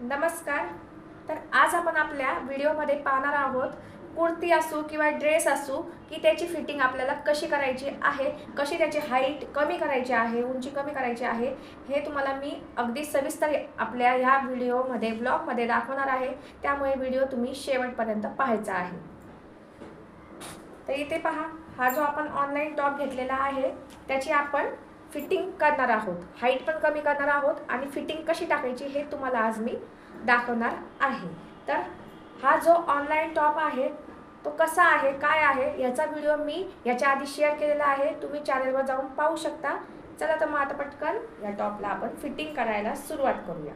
नमस्कार. तर आज आपण आपल्या व्हिडिओमध्ये पाहणार आहोत कुर्ती असू किंवा ड्रेस असू की त्याची फिटिंग आपल्याला कशी करायची आहे कशी त्याची हाईट कमी करायची आहे उंची कमी करायची आहे हे तुम्हाला मी अगदी सविस्तर आपल्या ह्या व्हिडिओमध्ये ब्लॉगमध्ये दाखवणार आहे. त्यामुळे व्हिडिओ तुम्ही शेवटपर्यंत पाहायचा आहे. तर इथे पहा हा जो आपण ऑनलाईन टॉप घेतलेला आहे त्याची आपण फिटिंग करणार आहोत. हाईट पण कमी करणार आहोत आणि फिटिंग कशी टाकायची हे तुम्हाला आज मी दाखवणार आहे. तर हा जो ऑनलाईन टॉप आहे तो कसा आहे काय आहे याचा व्हिडिओ मी याच्या आधी शेअर केलेला आहे. तुम्ही चॅनलवर जाऊन पाहू शकता. चला तर मग आता पटकन या टॉपला आपण फिटिंग करायला सुरुवात करूया.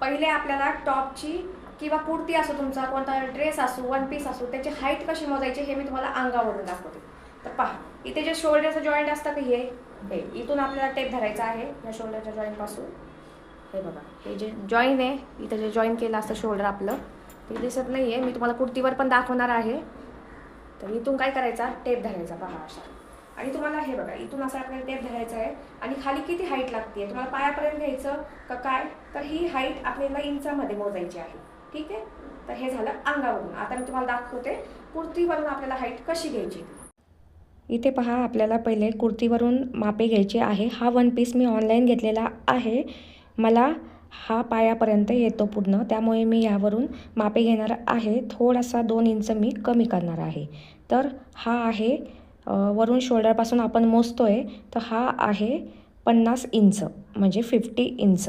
पहिले आपल्याला टॉपची किंवा कुर्ती असो तुमचा कोणता ड्रेस असो वन पीस असो त्याची हाईट कशी मोजायची हे मी तुम्हाला अंगावरून दाखवते. तर पहा इथे जे शोल्डरचं जॉईंट असतं की हे हे इथून आपल्याला टेप धरायचा आहे या शोल्डरच्या जॉईंटपासून हे बघा हे जे जॉईन आहे इथं जे जॉईन केलं असतं शोल्डर आपलं ते दिसत नाही आहे मी तुम्हाला कुर्तीवर पण दाखवणार आहे. तर इथून काय करायचा? टेप धरायचा बघा अशा आणि तुम्हाला हे बघा इथून असं आपल्याला टेप धरायचा आहे. आणि खाली किती हाईट लागते तुम्हाला पायापर्यंत घ्यायचं का काय? तर ही हाईट आपल्याला इंचामध्ये मोजायची आहे. ठीक आहे? तर हे झालं अंगावरून. आता मी तुम्हाला दाखवते कुर्तीवरून आपल्याला हाईट कशी घ्यायची इथे पहा आपल्याला पहिले कुर्तीवरून मापे घ्यायचे आहे. हा वन पीस मी ऑनलाईन घेतलेला आहे. मला हा पायापर्यंत येतो पूर्ण. त्यामुळे मी यावरून मापे घेणार आहे. थोडासा दोन इंच मी कमी करणार आहे. तर हा आहे वरून शोल्डरपासून आपण मोजतो आहे तर हा आहे पन्नास इंच म्हणजे फिफ्टी इंच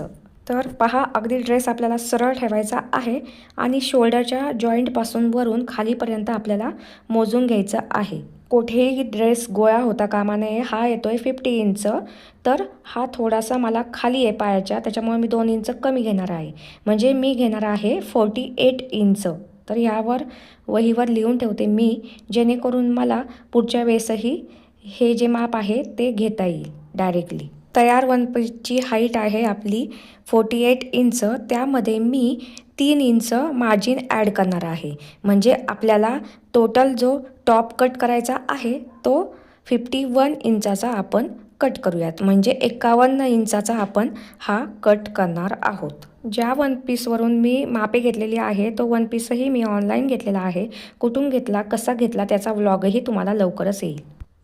तर पहा अगदी ड्रेस आपल्याला सरळ ठेवायचा आहे आणि शोल्डरच्या जॉईंटपासून वरून खालीपर्यंत आपल्याला मोजून घ्यायचं आहे. कुठेही ड्रेस गोळा होता कामा नये हा येतो आहे फिफ्टी इंच तर हा थोडासा मला खाली आहे पायाच्या त्याच्यामुळे मी दोन इंच कमी घेणार आहे. म्हणजे मी घेणार आहे फोर्टी एट इंच तर ह्यावर वहीवर लिहून ठेवते मी जेणेकरून मला पुढच्या वेळेसही हे जे माप आहे ते घेता येईल डायरेक्टली तयार वन पीसची हाईट आहे आपली फोर्टी एट इंच त्यामध्ये मी तीन इंच मार्जिन ॲड करणार आहे. म्हणजे आपल्याला टोटल जो टॉप कट करायचा आहे तो फिफ्टी वन इंचाचा आपण कट करूयात. म्हणजे एकावन्न इंचाचा आपण हा कट करणार आहोत. ज्या वन पीसवरून मी मापे घेतलेली आहे तो वन पीसही मी ऑनलाईन घेतलेला आहे. कुठून घेतला कसा घेतला त्याचा व्लॉगही तुम्हाला लवकरच येईल.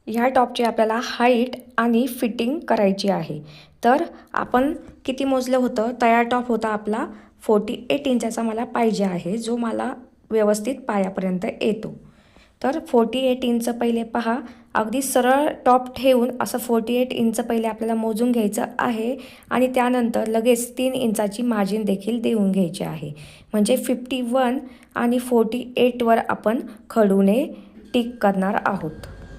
ह्या टॉपची आपल्याला हाईट आणि फिटिंग करायची आहे. तर आपण किती मोजलं होतं? तयार टॉप होता आपला फोर्टी एट इंचाचा मला पाहिजे आहे जो मला व्यवस्थित पायापर्यंत येतो. तर फोर्टी एट इंच पहिले पहा अगदी सरळ टॉप ठेवून असं फोर्टी एट इंच पहिले आपल्याला मोजून घ्यायचं आहे आणि त्यानंतर लगेच तीन इंचाची मार्जिन देखील देऊन घ्यायची आहे. म्हणजे फिफ्टी वन आणि फोर्टी एटवर आपण खडूने टिक करणार आहोत.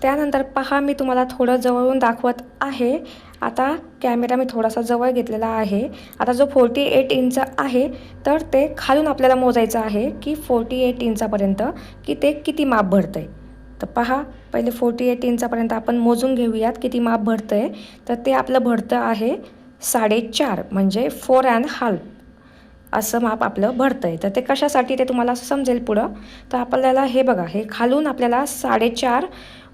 त्यानंतर पहा मी तुम्हाला थोडं जवळून दाखवत आहे. आता कॅमेरा मी थोडासा जवळ घेतलेला आहे. आता जो फोर्टी एट इंच आहे तर ते खालून आपल्याला मोजायचं आहे की फोर्टी एट इंचापर्यंत की ते किती माप भरतं आहे तर पहा पहिले फोर्टी एट इंचापर्यंत आपण मोजून घेऊयात किती माप भरतं आहे तर ते आपलं भरतं आहे साडेचार म्हणजे फोर अँड हाल्फ असं माप आपलं भरतं आहे तर ते कशासाठी ते तुम्हाला समजेल पुढं? तर आपल्याला हे बघा हे खालून आपल्याला साडेचार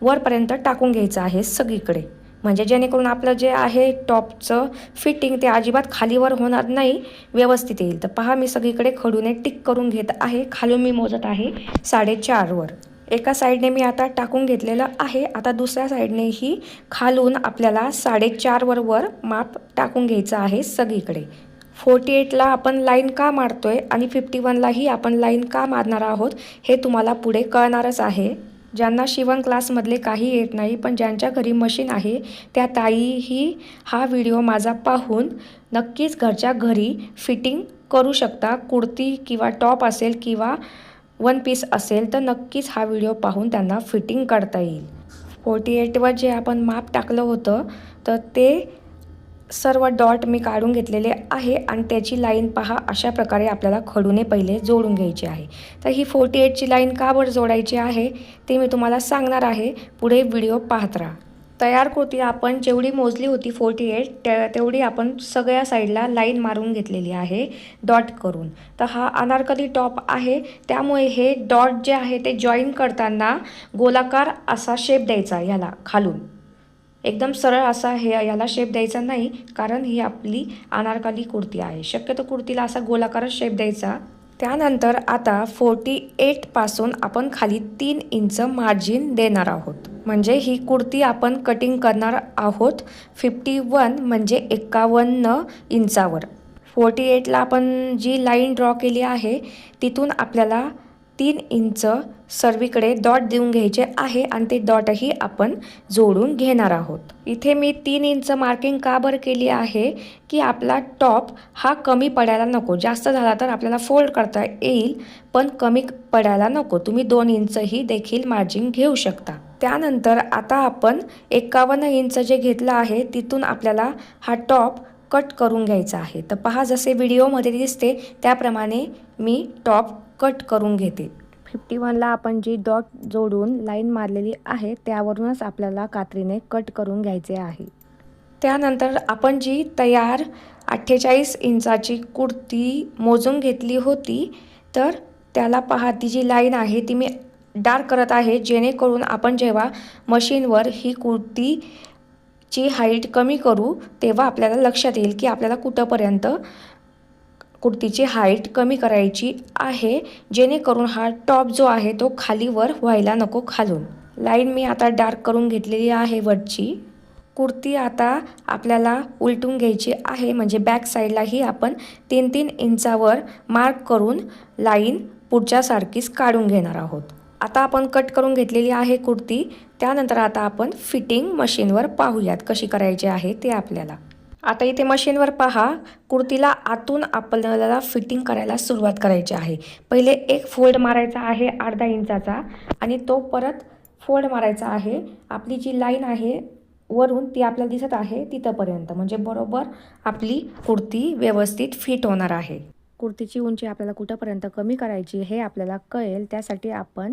वरपर्यंत टाकून घ्यायचं आहे सगळीकडे. म्हणजे जेणेकरून आपलं जे आहे टॉपचं फिटिंग ते अजिबात खालीवर होणार नाही व्यवस्थित येईल. तर पहा मी सगळीकडे खडूने टिक करून घेत आहे. खालून मी मोजत आहे साडेचारवर एका साईडने मी आता टाकून घेतलेलं आहे. आता दुसऱ्या साईडनेही खालून आपल्याला साडेचारवर वर माप टाकून घ्यायचं आहे सगळीकडे. फोर्टी एटला आपण लाईन का मारतोय आणि फिफ्टी वनलाही आपण लाईन का मारणार आहोत हे तुम्हाला पुढे कळणारच आहे. ज्यांना शिवण क्लासमधले काही येत नाही पण ज्यांच्या घरी मशीन आहे त्या ताईही हा व्हिडिओ माझा पाहून नक्कीच घरच्या घरी फिटिंग करू शकता. कुर्ती किंवा टॉप असेल किंवा वन पीस असेल तर नक्कीच हा व्हिडिओ पाहून त्यांना फिटिंग करता येईल. फोर्टी एटवर जे आपण माप टाकलं होतं तर ते सर्व डॉट मी काढून घेतलेले आहे आणि त्याची लाईन पहा अशा प्रकारे आपल्याला खडूने पहिले जोडून घ्यायची आहे. तर ही फोर्टी एटची लाईन का बरं जोडायची आहे ते मी तुम्हाला सांगणार आहे. पुढे व्हिडिओ पाहत राहा. तयार कृती आपण जेवढी मोजली होती फोर्टी एट त्या तेवढी आपण सगळ्या साईडला लाईन मारून घेतलेली आहे डॉट करून. तर हा अनारकली टॉप आहे त्यामुळे हे डॉट जे आहे ते जॉईन करताना गोलाकार असा शेप द्यायचा ह्याला खालून. एकदम सरळ असा हे याला शेप द्यायचा नाही कारण ही आपली अनारकली कुर्ती आहे. शक्यतो कुर्तीला असा गोलाकारच शेप द्यायचा. त्यानंतर आता फोर्टी एटपासून आपण खाली तीन इंच मार्जिन देणार आहोत. म्हणजे ही कुर्ती आपण कटिंग करणार आहोत फिफ्टी वन म्हणजे एकावन्न इंचावर. फोर्टी एटला आपण जी लाईन ड्रॉ केली आहे तिथून आपल्याला तीन इंच सर्वीकडे डॉट देऊन घ्यायचे आहे आणि ते डॉटही आपण जोडून घेणार आहोत. इथे मी तीन इंच मार्किंग का बरं केली आहे? की आपला टॉप हा कमी पडायला नको. जास्त झाला तर आपल्याला फोल्ड करता येईल पण कमी पडायला नको. तुम्ही दोन इंचही देखील मार्जिन घेऊ शकता. त्यानंतर आता आपण एकावन्न इंच जे घेतलं आहे तिथून आपल्याला हा टॉप कट करून घ्यायचा आहे. तर पहा जसे व्हिडिओमध्ये दिसते त्याप्रमाणे मी टॉप कट करून घेते. फिफ्टी वनला आपण जी डॉट जोडून लाईन मारलेली आहे त्यावरूनच आपल्याला कात्रीने कट करून घ्यायचे आहे. त्यानंतर आपण जी तयार अठ्ठेचाळीस इंचाची कुर्ती मोजून घेतली होती तर त्याला पहा ती जी लाईन आहे ती मी डार्क करत आहे जेणेकरून आपण जेव्हा मशीनवर ही कुर्ती ची हाईट कमी करू तेव्हा आपल्याला लक्षात येईल की आपल्याला कुठंपर्यंत कुर्तीची हाईट कमी करायची आहे जेणेकरून हा टॉप जो आहे तो खालीवर व्हायला नको खालून. लाईन मी आता डार्क करून घेतलेली आहे वरची. कुर्ती आता आपल्याला उलटून घ्यायची आहे म्हणजे बॅक साईडलाही आपण तीन तीन इंचावर मार्क करून लाईन पुढच्यासारखीच काढून घेणार आहोत. आता आपण कट करून घेतलेली आहे कुर्ती. त्यानंतर आता आपण फिटिंग मशीनवर पाहूयात कशी करायची आहे ते आपल्याला. आता इथे मशीनवर पहा. कुर्तीला आतून आपल्याला फिटिंग करायला सुरुवात करायची आहे. पहिले एक फोल्ड मारायचा आहे अर्धा इंचाचा आणि तो परत फोल्ड मारायचा आहे. आपली जी लाईन आहे वरून ती आपल्याला दिसत आहे तिथंपर्यंत. म्हणजे बरोबर आपली कुर्ती व्यवस्थित फिट होणार आहे. कुर्तीची उंची आपल्याला कुठंपर्यंत कमी करायची हे आपल्याला कळेल. त्यासाठी आपण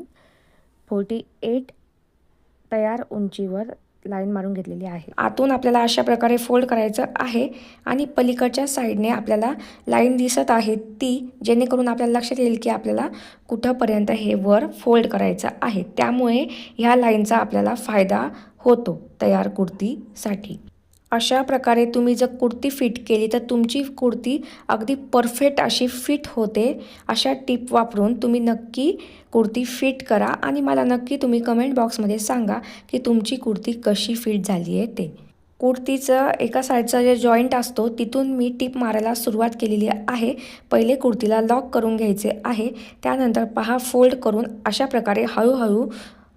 फोर्टी एट तयार उंचीवर लाईन मारून घेतलेली आहे. आतून आपल्याला अशा प्रकारे फोल्ड करायचं आहे आणि पलीकडच्या साईडने आपल्याला लाईन दिसत आहे ती जेणेकरून आपल्याला लक्षात येईल की आपल्याला कुठंपर्यंत हे वर फोल्ड करायचं आहे. त्यामुळे ह्या लाईनचा आपल्याला फायदा होतो तयार कुर्तीसाठी. अशा प्रकारे तुम्ही जर कुर्ती फिट केली तर तुमची कुर्ती अगदी परफेक्ट अशी फिट होते. अशा टिप वापरून तुम्ही नक्की कुर्ती फिट करा आणि मला नक्की तुम्ही कमेंट बॉक्समध्ये सांगा की तुमची कुर्ती कशी फिट झाली आहे ते. कुर्तीचं एका साईडचा जे जॉईंट असतो तिथून मी टिप मारायला सुरुवात केलेली आहे. पहिले कुर्तीला लॉक करून घ्यायचे आहे. त्यानंतर पहा फोल्ड करून अशा प्रकारे हळूहळू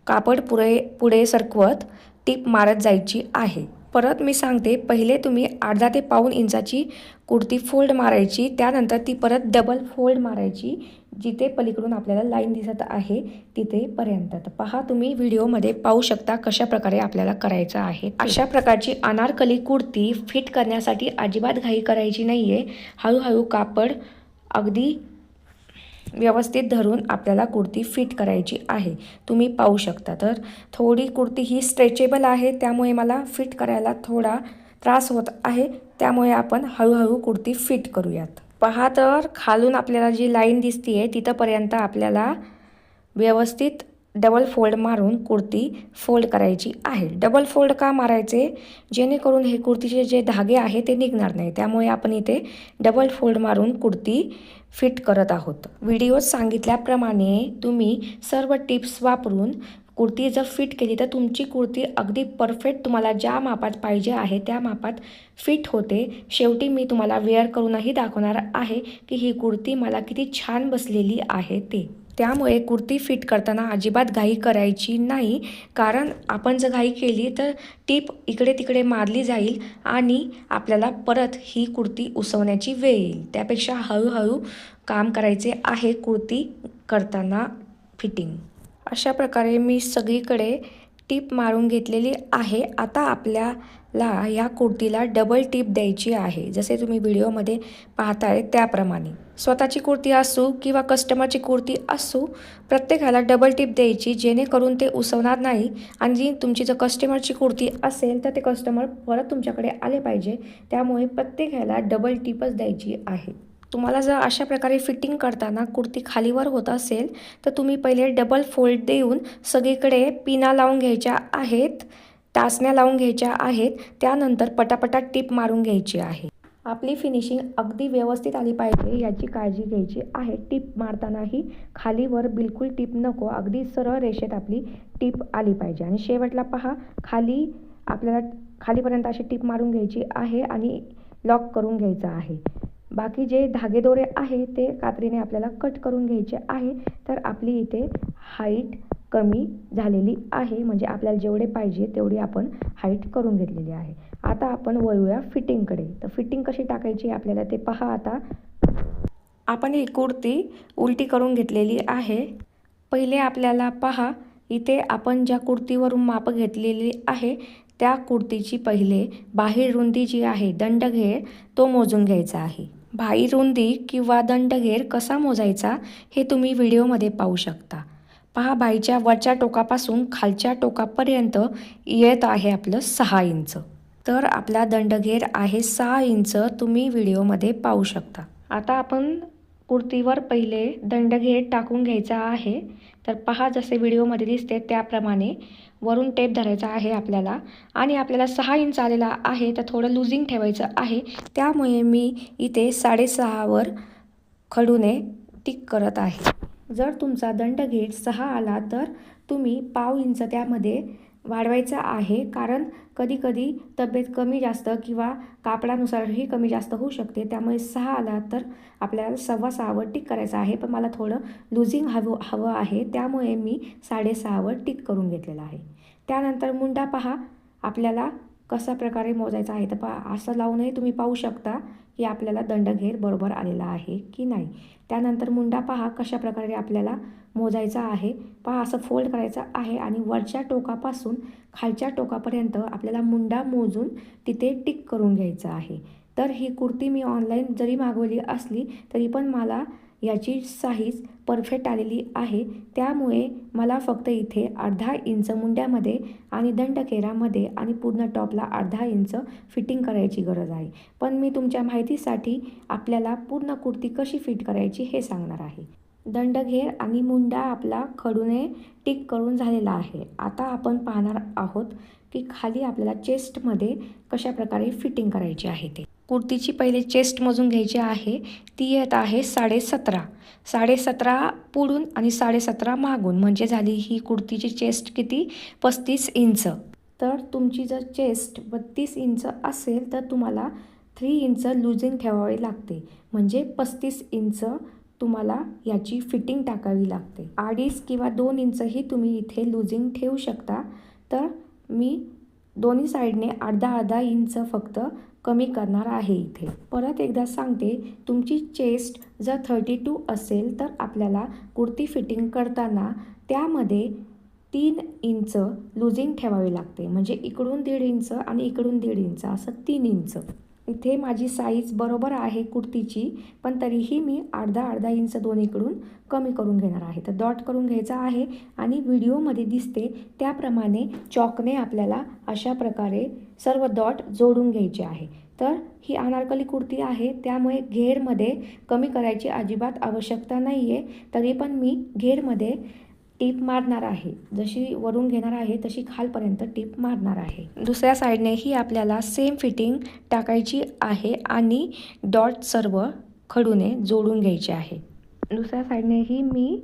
कापड पुरे पुढे सरकवत टिप मारत जायची आहे. परत मी सांगते पहिले तुम्ही अर्धा ते पाऊण इंचाची कुर्ती फोल्ड मारायची त्यानंतर ती परत डबल फोल्ड मारायची जिथे पलीकडून आपल्याला लाईन दिसत आहे तिथेपर्यंत तर पहा तुम्ही व्हिडिओमध्ये पाहू शकता कशा प्रकारे आपल्याला करायचं आहे. अशा प्रकारची अनारकली कुर्ती फिट करण्यासाठी अजिबात घाई करायची नाही आहे हळूहळू कापड अगदी व्यवस्थित धरून आपल्याला कुर्ती फिट करायची आहे. तुम्ही पाहू शकता. तर थोडी कुर्ती ही स्ट्रेचेबल आहे त्यामुळे मला फिट करायला थोडा त्रास होत आहे. त्यामुळे आपण हळूहळू कुर्ती फिट करूयात. पहा तर खालून आपल्याला जी लाईन दिसती आहे तिथंपर्यंत आपल्याला व्यवस्थित डबल फोल्ड मारून कुर्ती फोल्ड करायची आहे. डबल फोल्ड का मारायचे? जेणेकरून हे कुर्तीचे जे धागे आहे ते निघणार नाही. त्यामुळे आपण इथे डबल फोल्ड मारून कुर्ती फिट करत आहोत. व्हिडिओत सांगितल्याप्रमाणे तुम्ही सर्व टिप्स वापरून कुर्ती जर फिट केली तर तुमची कुर्ती अगदी परफेक्ट तुम्हाला ज्या मापात पाहिजे आहे त्या मापात फिट होते. शेवटी मी तुम्हाला वेअर करूनही दाखवणार आहे की ही कुर्ती मला किती छान बसलेली आहे ते. त्यामुळे कुर्ती फिट करताना अजिबात घाई करायची नाही. कारण आपण जर घाई केली तर टीप इकडे तिकडे मारली जाईल आणि आपल्याला परत ही कुर्ती उसवण्याची वेळ येईल. त्यापेक्षा हळूहळू काम करायचे आहे कुर्ती करताना फिटिंग. अशा प्रकारे मी सगळीकडे टीप मारून घेतलेली आहे. आता आपल्याला या कुर्तीला डबल टीप द्यायची आहे. जसे तुम्ही व्हिडिओमध्ये पाहताय त्याप्रमाणे. स्वतःची कुर्ती असू किंवा कस्टमरची कुर्ती असू प्रत्येकाला डबल टीप द्यायची जेणेकरून ते उसवणार नाही. आणि जी तुमची जर कस्टमरची कुर्ती असेल तर ते कस्टमर परत तुमच्याकडे आले पाहिजे. त्यामुळे प्रत्येकाला डबल टीपच द्यायची आहे. तुम्हाला जर अशा प्रकारे फिटिंग करताना कुर्ती खालीवर होत असेल तर तुम्ही पहिले डबल फोल्ड देऊन सगळीकडे पिना लावून घ्यायच्या आहेत टाचण्या लावून घ्यायच्या आहेत त्यानंतर पटापटा टीप मारून घ्यायची आहे. आपली फिनिशिंग अगदी व्यवस्थित आली पाहिजे याची काळजी घ्यायची आहे. टीप मारतानाही खालीवर बिलकुल टीप नको अगदी सरळ रेषेत आपली टीप आली पाहिजे. आणि शेवटला पहा खाली आपल्याला खालीपर्यंत अशी टीप मारून घ्यायची आहे आणि लॉक करून घ्यायचं आहे. बाकी जे धागेदोरे आहे ते कात्रीने आपल्याला कट करून घ्यायचे आहे तर आपली इथे हाईट कमी झालेली आहे. म्हणजे आपल्याला जेवढे पाहिजे तेवढी आपण हाईट करून घेतलेली आहे. आता आपण वळूया फिटिंगकडे तर फिटिंग कशी टाकायची आपल्याला ते पहा आता. आपण ही कुर्ती उलटी करून घेतलेली आहे. पहिले आपल्याला पहा इथे आपण ज्या कुर्तीवरून माप घेतलेली आहे त्या कुर्तीची पहिले बाहेर रुंदी जी आहे दंडघेर तो मोजून घ्यायचा आहे. भाई रुंदी किंवा दंडघेर कसा मोजायचा हे तुम्ही व्हिडिओमध्ये पाहू शकता. पहा बाईच्या वरच्या टोकापासून खालच्या टोकापर्यंत येत आहे आपलं सहा इंच. तर आपला दंडघेर आहे सहा इंच तुम्ही व्हिडिओमध्ये पाहू शकता. आता आपण कुर्तीवर पहिले दंडघेट टाकून घ्यायचा आहे. तर पहा जसे व्हिडिओमध्ये दिसते त्याप्रमाणे वरून टेप धरायचा आहे आपल्याला. आणि आपल्याला सहा इंच आलेला आहे तर थोडं लुझिंग ठेवायचं आहे. त्यामुळे मी इथे साडेसहावर खडूने टिक करत आहे. जर तुमचा दंडघेट सहा आला तर तुम्ही पाव इंच त्यामध्ये वाढवायचा आहे. कारण कधीकधी तब्येत कमी जास्त किंवा कापडानुसारही कमी जास्त होऊ शकते. त्यामुळे सहा आला तर आपल्याला सव्वा सहावर टिक करायचं आहे. पण मला थोडं लुझिंग हवं हवं आहे. त्यामुळे मी साडेसहावर टिक करून घेतलेलं आहे. त्यानंतर मुंडा पहा. आपल्याला कसा प्रकारे मोजायचा आहे? तर पा असं लावूनही तुम्ही पाहू शकता की आपल्याला दंडघेर बरोबर आलेला आहे की नाही. त्यानंतर मुंडा पहा कशा प्रकारे आपल्याला मोजायचा आहे. पहा असं फोल्ड करायचं आहे आणि वरच्या टोकापासून खालच्या टोकापर्यंत आपल्याला मुंडा मोजून तिथे टिक करून घ्यायचं आहे. तर ही कुर्ती मी ऑनलाईन जरी मागवली असली तरी पण मला याची साईज परफेक्ट आलेली आहे. त्यामुळे मला फक्त इथे अर्धा इंच मुंड्यामध्ये आणि दंडकेरामध्ये आणि पूर्ण टॉपला अर्धा इंच फिटिंग करायची गरज आहे. पण मी तुमच्या माहितीसाठी आपल्याला पूर्ण कुर्ती कशी फिट करायची हे सांगणार आहे. दंडघेर आणि मुंडा आपला खडूने टिक करून झालेला आहे. आता आपण पाहणार आहोत की खाली आपल्याला चेस्टमध्ये कशा प्रकारे फिटिंग करायची आहे ते. कुर्तीची पहिले चेस्ट मोजून घ्यायची आहे. ती येत आहे साडेसतरा. साडेसतरा पुढून आणि साडेसतरा मागून. म्हणजे झाली ही कुर्तीची चेस्ट किती? पस्तीस इंच. तर तुमची जर चेस्ट बत्तीस इंच असेल तर तुम्हाला थ्री इंच लुझिंग ठेवावे लागते. म्हणजे पस्तीस इंच तुम्हाला याची फिटिंग टाकावी लागते. अडीच किंवा दोन इंचही तुम्ही इथे लुझिंग ठेवू शकता. तर मी दोन्ही साईडने अर्धा अर्धा इंच फक्त कमी करणार आहे इथे. परत एकदा सांगते तुमची चेस्ट जर थर्टी टू असेल तर आपल्याला कुर्ती फिटिंग करताना त्यामध्ये तीन इंच लुझिंग ठेवावी लागते. म्हणजे इकडून दीड इंच आणि इकडून दीड इंच असं तीन इंच. इथे माझी साईज बरोबर आहे कुर्तीची पण तरीही मी अर्धा अर्धा इंच दोन्हीकडून कमी करून घेणार आहे. तर डॉट करून घ्यायचा आहे आणि व्हिडिओमध्ये दिसते त्याप्रमाणे चॉकने आपल्याला अशा प्रकारे सर्व डॉट जोडून घ्यायचे आहे. तर ही अनारकली कुर्ती आहे त्यामुळे घेरमध्ये कमी करायची अजिबात आवश्यकता नाही आहे तरी पण मी घेरमध्ये टीप मारणार आहे. जशी वरून घेणार आहे तशी खालपर्यंत टीप मारणार आहे. दुसऱ्या साईडनेही आपल्याला सेम फिटिंग टाकायची आहे आणि डॉट सर्व खडूने जोडून घ्यायचे आहे. दुसऱ्या साईडनेही मी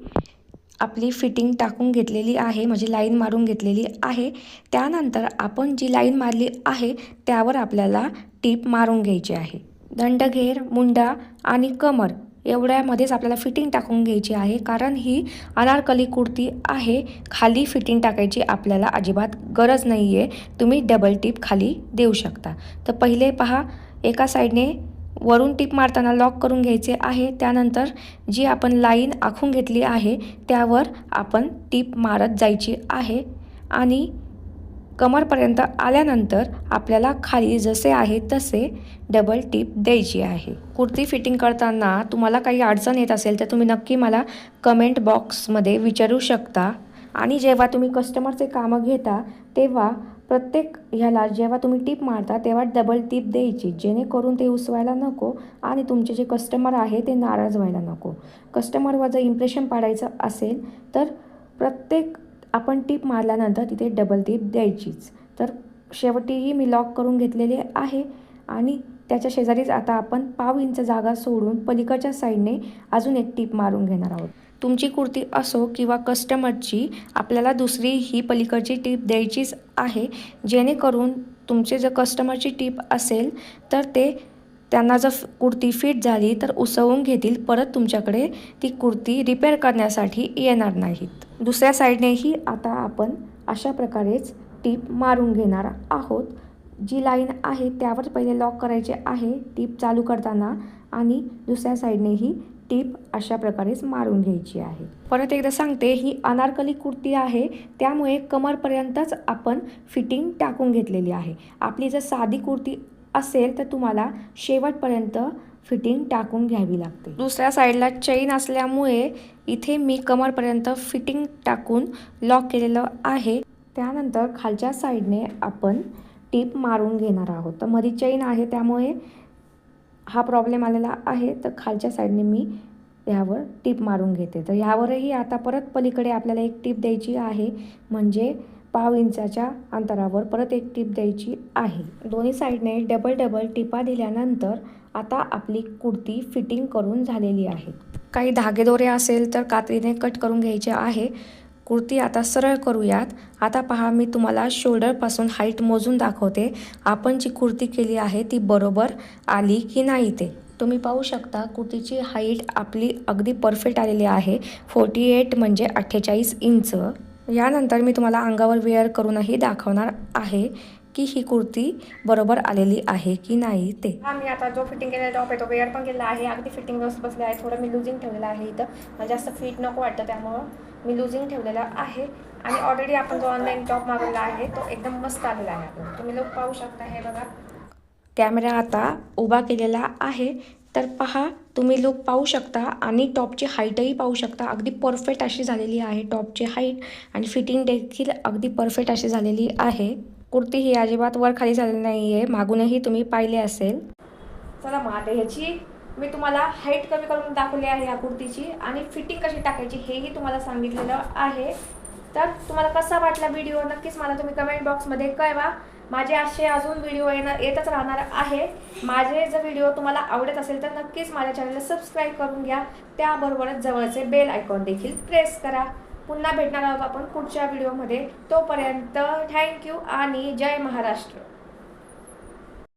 आपली फिटिंग टाकून घेतलेली आहे म्हणजे लाईन मारून घेतलेली आहे. त्यानंतर आपण जी लाईन मारली आहे त्यावर आपल्याला टीप मारून घ्यायची आहे. दंडघेर मुंडा आणि कमर एवढ्यामध्येच आपल्याला फिटिंग टाकून घ्यायची आहे. कारण ही अनारकली कुर्ती आहे. खाली फिटिंग टाकायची आपल्याला अजिबात गरज नाही आहे तुम्ही डबल टीप खाली देऊ शकता. तर पहिले पहा एका साईडने वरून टीप मारताना लॉक करून घ्यायचे आहे. त्यानंतर जी आपण लाईन आखून घेतली आहे त्यावर आपण टीप मारत जायची आहे. आणि कमरपर्यंत आल्यानंतर आपल्याला खाली जसे आहे तसे डबल टीप द्यायची आहे. कुर्ती फिटिंग करताना तुम्हाला काही अडचण येत असेल तर तुम्ही नक्की मला कमेंट बॉक्समध्ये विचारू शकता. आणि जेव्हा तुम्ही कस्टमरचे कामं घेता तेव्हा प्रत्येक ह्याला जेव्हा तुम्ही टीप मारता तेव्हा डबल टीप द्यायची. जेणेकरून ते उसवायला नको आणि तुमचे जे कस्टमर आहे ते नाराज व्हायला नको. कस्टमरवर जर इम्प्रेशन पाडायचं असेल तर प्रत्येक आपण टीप मारल्यानंतर तिथे डबल टीप द्यायचीच. तर शेवटीही मी लॉक करून घेतलेले आहे आणि त्याच्या शेजारीच आता आपण पाव इंच जागा सोडून पलीकडच्या साईडने अजून एक टीप मारून घेणार आहोत. तुमची कुर्ती असो किंवा कस्टमरची आपल्याला दुसरी ही पलीकडची टीप द्यायचीच आहे. जेणेकरून तुमचे जर कस्टमरची टीप असेल तर ते त्यांना जर कुर्ती फिट झाली तर उसवून घेतील. परत तुमच्याकडे ती कुर्ती रिपेअर करण्यासाठी येणार नाहीत. दुसऱ्या साईडनेही आता आपण अशा प्रकारेच टीप मारून घेणार आहोत. जी लाईन आहे त्यावर पहिले लॉक करायचे आहे टीप चालू करताना आणि दुसऱ्या साईडनेही टीप अशा प्रकारेच मारून घ्यायची आहे. परत एकदा सांगते ही अनारकली कुर्ती आहे त्यामुळे कमरपर्यंतच आपण फिटिंग टाकून घेतलेली आहे. आपली जर साधी कुर्ती असेल तर तुम्हाला शेवटपर्यंत फिटिंग टाकून घ्यावी लागते. दुसऱ्या साईडला चैन असल्यामुळे इथे मी कमरपर्यंत फिटिंग टाकून लॉक केलेलं आहे. त्यानंतर खालच्या साईडने आपण टीप मारून घेणार आहोत. तर मधी चैन आहे त्यामुळे हा प्रॉब्लेम आलेला आहे. तर खालच्या साईडने मी ह्यावर टीप मारून घेते. तर ह्यावरही आता परत पलीकडे आपल्याला एक टीप द्यायची आहे. म्हणजे पाव इंचाच्या अंतरावर परत एक टीप द्यायची आहे. दोन्ही साईडने डबल डबल टिपा दिल्यानंतर आता आपली कुर्ती फिटिंग करून झालेली आहे. काही धागेदोरे असेल तर कात्रीने कट करून घ्यायचे आहे. कुर्ती आता सरळ करूयात. आता पहा मी तुम्हाला शोल्डरपासून हाईट मोजून दाखवते. आपण जी कुर्ती केली आहे ती बरोबर आली की नाही ते. तुम्ही पाहू शकता कुर्तीची हाईट आपली अगदी परफेक्ट आलेली आहे. फोर्टी एट म्हणजे अठ्ठेचाळीस इंच. यानंतर मी तुम्हाला अंगावर वेअर करूनही दाखवणार आहे. की ही कुर्ती बरोबर आलेली आहे की नाही ते? हा मी आता जो फिटिंग केलेला टॉप आहे तो वेअर पण केलेला आहे. अगदी फिटिंग व्यवस्थित बसले आहे थोडं मी लुझिंग ठेवलेलं आहे इथं. मला जास्त फिट नको वाटतं त्यामुळं मी लुझिंग ठेवलेला आहे. आणि ऑलरेडी आपण जो ऑनलाईन टॉप मागवला आहे तो एकदम मस्त आलेला आहे आपल्याला. तुम्ही लोक पाहू शकता हे बघा. कॅमेरा आता उभा केलेला आहे. तर पहा तुम्ही लुक पाहू शकता आणि टॉपची हाईटही पाहू शकता. अगदी परफेक्ट अशी झालेली आहे टॉपची हाईट आणि फिटिंग देखील अगदी परफेक्ट अशी झालेली आहे. कुर्ती ही अजिबात वर खाली झालेली नाही आहे मागूनही तुम्ही पाहिले असेल. चला मग आता ह्याची मी तुम्हाला हाईट कमी करून दाखवली आहे या कुर्तीची आणि फिटिंग कशी टाकायची हेही तुम्हाला सांगितलेलं आहे. तर तुम्हाला कसा वाटला व्हिडिओ नक्कीच मला तुम्ही कमेंट बॉक्समध्ये कळवा. माझे असे अजून व्हिडिओ येणार येतच राहणार आहे. माझे जर व्हिडिओ तुम्हाला आवडत असेल तर नक्कीच माझ्या चॅनलला सबस्क्राईब करून घ्या. त्याबरोबरच जवळचे बेल आयकॉन देखील प्रेस करा. पुन्हा भेटणार आहोत आपण पुढच्या व्हिडिओमध्ये. तोपर्यंत थँक्यू आणि जय महाराष्ट्र.